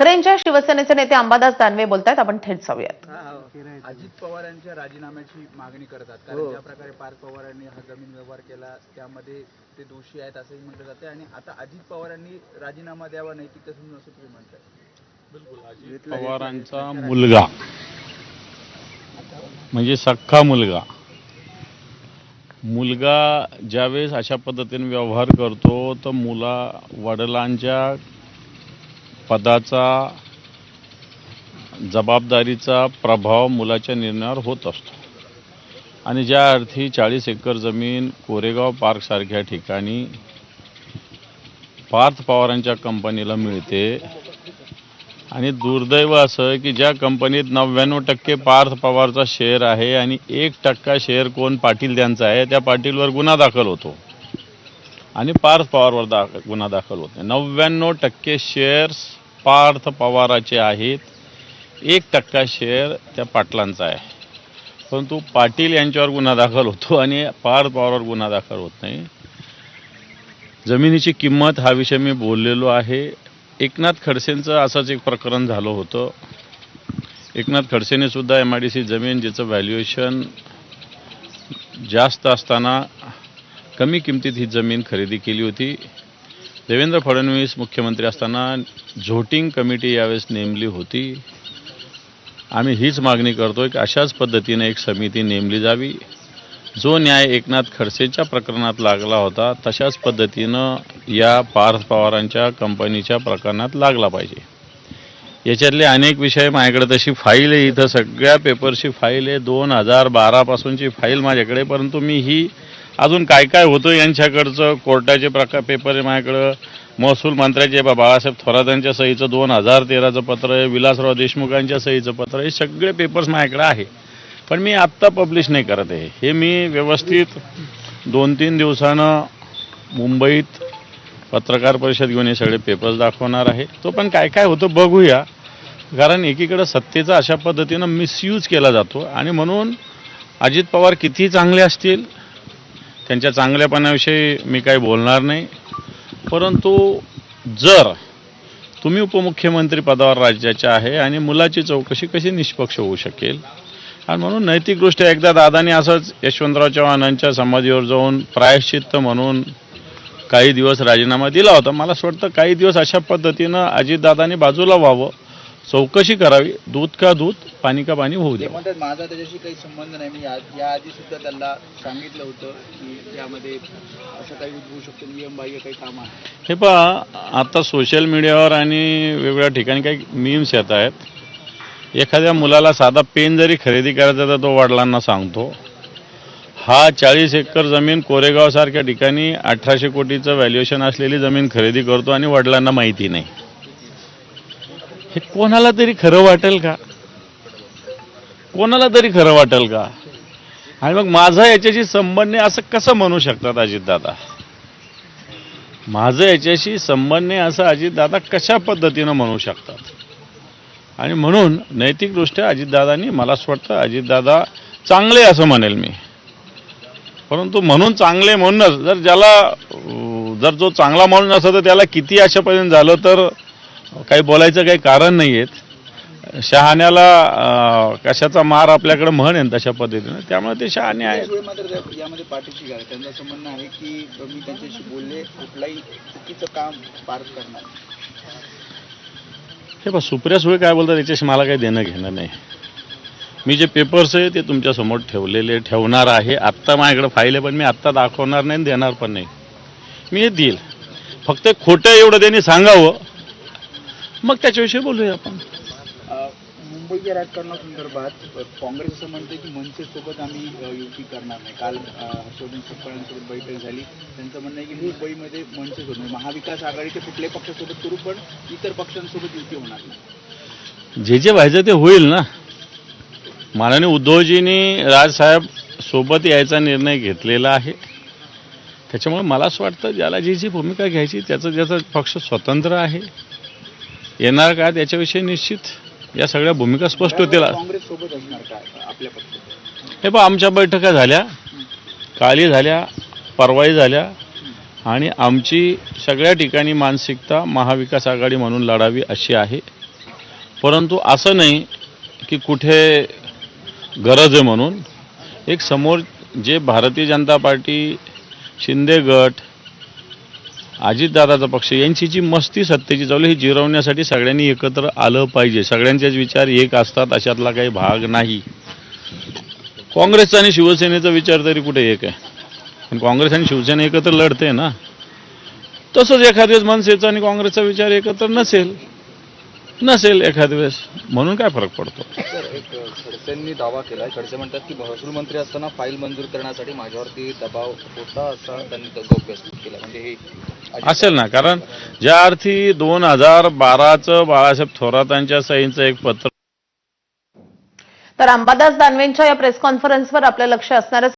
ठाकरेंच्या शिवसेनेचे नेते अंबादास दानवे बोलतायत. आपण थेट जाऊयात. अजित पवार यांच्या राजीनाम्याची मागणी करतात. कारण ज्या प्रकारे पार्थ पवारांनी हा जमीन व्यवहार केला त्यामध्ये ते दोषी आहेत असंही म्हटलं जाते आणि आता अजित पवारांनी राजीनामा द्यावा नैतिक असून असं तुम्ही म्हणताय. पवारांचा मुलगा. म्हणजे सख्खा मुलगा. मुलगा ज्यावेळेस अशा पद्धतीने व्यवहार करतो तर मुला वडिलांच्या पदाचा जबाबदारीचा प्रभाव मुलाच्या निर्णयावर होत असतो. आणि ज्या अर्थी चाळीस एकर जमीन कोरेगाव पार्कसारख्या ठिकाणी पार्थ पवारांच्या कंपनीला मिळते. आणि दुर्दैव असं की ज्या कंपनीत नव्याण्णव टक्के पार्थ पवारचा शेअर आहे आणि एक टक्का शेअर कोण पाटील त्यांचा आहे त्या पाटीलवर गुन्हा दाखल होतो. आणि पार्थ पवारवर दा गुन्हा दाखल होते. नव्याण्णव टक्के शेअर्स पार्थ पवाराचे आहेत. एक टक्का शेअर त्या पाटलांचा आहे. परंतु पाटील यांच्यावर गुन्हा दाखल होतो आणि पार्थ पवारवर गुन्हा दाखल होत नाही. जमिनीची किंमत हा विषय मी बोललेलो आहे. एकनाथ खडसेंचं असंच एक प्रकरण झालं होतं. एकनाथ खडसेने सुद्धा एम आय डी सी जमीन ज्याचं व्हॅल्युएशन जास्त असताना कमी किमतीत ही जमीन खरेदी केली होती. देवेंद्र फडणवीस मुख्यमंत्री असताना झोटिंग कमिटी यावेळेस नेमली होती. आम्ही हीच मागणी करतोय की अशाच पद्धतीने एक समिती नेमली जावी. जो न्याय एकनाथ खडसेच्या प्रकरणात लागला होता तशाच पद्धतीनं या पार्थ पवारांच्या कंपनीच्या प्रकरणात लागला पाहिजे. याच्यातले अनेक विषय माझ्याकडे तशी फाईल आहे. इथं सगळ्या पेपरची फाईल आहे. दोन हजार बारापासूनची फाईल माझ्याकडे परंतु मी ही अजून काय काय होतं यांच्याकडचं? कोर्टाचे प्रकार पेपर आहे माझ्याकडं. महसूल मंत्र्याचे बा बाळासाहेब थोरातांच्या सहीचं दोन हजार तेराचं पत्र आहे. विलासराव देशमुखांच्या सहीचं पत्र हे सगळे पेपर्स माझ्याकडे आहे. पण मी आत्ता पब्लिश नाही करत आहे. हे मी व्यवस्थित दोन तीन दिवसानं मुंबईत पत्रकार परिषद घेऊन हे सगळे पेपर्स दाखवणार आहे. तो पण काय काय होतं बघूया. कारण एकीकडं सत्तेचा अशा पद्धतीनं मिसयूज केला जातो. आणि म्हणून अजित पवार किती चांगले असतील? त्यांच्या चांगल्यापणाविषयी मी काही बोलणार नाही. परंतु जर तुम्ही उपमुख्यमंत्री पदावर राज्याच्या आहे आणि मुलाची चौकशी कशी निष्पक्ष होऊ शकेल? आणि म्हणून नैतिकदृष्ट्या एकदा दादानी असंच यशवंतराव चव्हाणांच्या समाधीवर जाऊन प्रायश्चित्त म्हणून काही दिवस राजीनामा दिला होता. मला असं वाटतं काही दिवस अशा पद्धतीनं अजितदादानी बाजूला व्हावं. चौकशी करावी. दूध का दूध पाणी का पाणी होऊ म्हणतात माझा त्याच्याशी काही संबंध नाही. मी या- याआधी सुद्धा त्यांना सांगितलं होतं की यामध्ये असं काही उद्भवू शकतं. नियम बाह्य काही काम आहे. हे पहा आता सोशल मीडियावर आणि वेगवेगळ्या ठिकाणी काही मीम्स येत आहेत. एखाद्या मुलाला साधा पेन जरी खरेदी करायचा तर तो वडिलांना सांगतो. हा चाळीस एकर जमीन कोरेगावसारख्या ठिकाणी अठराशे कोटीचं व्हॅल्युएशन असलेली जमीन खरेदी करतो आणि वडिलांना माहिती नाही. हे कोणाला तरी खरं वाटेल का? कोणाला तरी खरं वाटेल का? आणि मग माझा याच्याशी संबंध असं कसं म्हणू शकतात अजितदादा? माझं याच्याशी संबंध नाही असं अजितदादा कशा पद्धतीनं म्हणू शकतात? आणि म्हणून नैतिकदृष्ट्या अजितदादांनी मला असं वाटतं अजितदादा चांगले असं म्हणेल मी. परंतु म्हणून चांगले म्हणूनच जर ज्याला जर जो चांगला म्हणून असं तर त्याला किती अशापर्यंत झालं तर काही बोलायचं काही कारण नाही आहेत शहाण्याला कशाचा मार आपल्याकडे म्हण आहे तशा पद्धतीनं त्यामुळे ते शहाणे आहेत. यामध्ये पाठीशी घ्या त्यांचं म्हणणं आहे की मी त्यांच्याशी बोलले कुठलाही चुकीचं काम पार करणार हे बघ सुप्रिया सुळे काय बोलतात याच्याशी मला काही देणं घेणं नाही. मी जे पेपर्स आहे ते तुमच्यासमोर ठेवलेले ठेवणार आहे. आत्ता माझ्याकडे फाईल आहे पण मी आत्ता दाखवणार नाही देणार पण नाही. मी हे देईल. फक्त खोटं एवढं त्यांनी सांगावं मग त्याच्याविषयी बोलूया आपण. अ, मुंबईच्या राजकारणासंदर्भात काँग्रेस असं म्हणते की मनसेसोबत आम्ही युती करणार नाही. काल हर्षवर्धन सपकाळांसोबत बैठक झाली. त्यांचं म्हणणं आहे की मुंबईमध्ये मनसेसोबत म्हणजे महाविकास आघाडीच्या कुठल्याही पक्षासोबत करू पण इतर पक्षांसोबत युती होणार नाही. जे जे व्हायचं ते होईल ना. माननीय उद्धवजींनी राजसाहेब सोबत यायचा निर्णय घेतलेला आहे. त्याच्यामुळे मला असं वाटतं ज्याला जी जी भूमिका घ्यायची त्याचं ज्याचा पक्ष स्वतंत्र आहे. येणार का त्याच्याविषयी निश्चित? या सगळ्या भूमिका स्पष्ट होतील. हे पहा आमच्या बैठका झाल्या काली झाल्या परवाई झाल्या आणि आमची सगळ्या ठिकाणी मानसिकता महाविकास आघाडी म्हणून लढावी अशी आहे. परंतु असं नाही की कुठे गरज आहे म्हणून. एक समोर जे भारतीय जनता पार्टी शिंदे गट अजितदादाचा पक्ष. यांची जी मस्ती सत्तेची चालू ही जिरवण्यासाठी सगळ्यांनी एकत्र आलं पाहिजे. सगळ्यांचेच विचार एक असतात अशातला काही भाग नाही. काँग्रेसचा आणि शिवसेनेचा विचार तरी कुठे एक आहे? पण काँग्रेस आणि शिवसेना एकत्र लढते ना. तसंच एखाद्या वेळेस मनसेचा आणि काँग्रेसचा विचार एकत्र नसेल नसेल एखाद्या वेळेस. म्हणून काय फरक पडतो? खडसेंनी दावा केला खडसे म्हणतात की महसूल मंत्री असताना फाईल मंजूर करण्यासाठी माझ्यावरती दबाव होता असा त्यांनी तो केला. म्हणजे हे असेल ना कारण ज्या अर्थी दोन हजार बाराचं बाळासाहेब थोरातांच्या सहींचं एक पत्र तर अंबादास दानवेंच्या या प्रेस कॉन्फरन्सवर आपलं लक्ष असणारच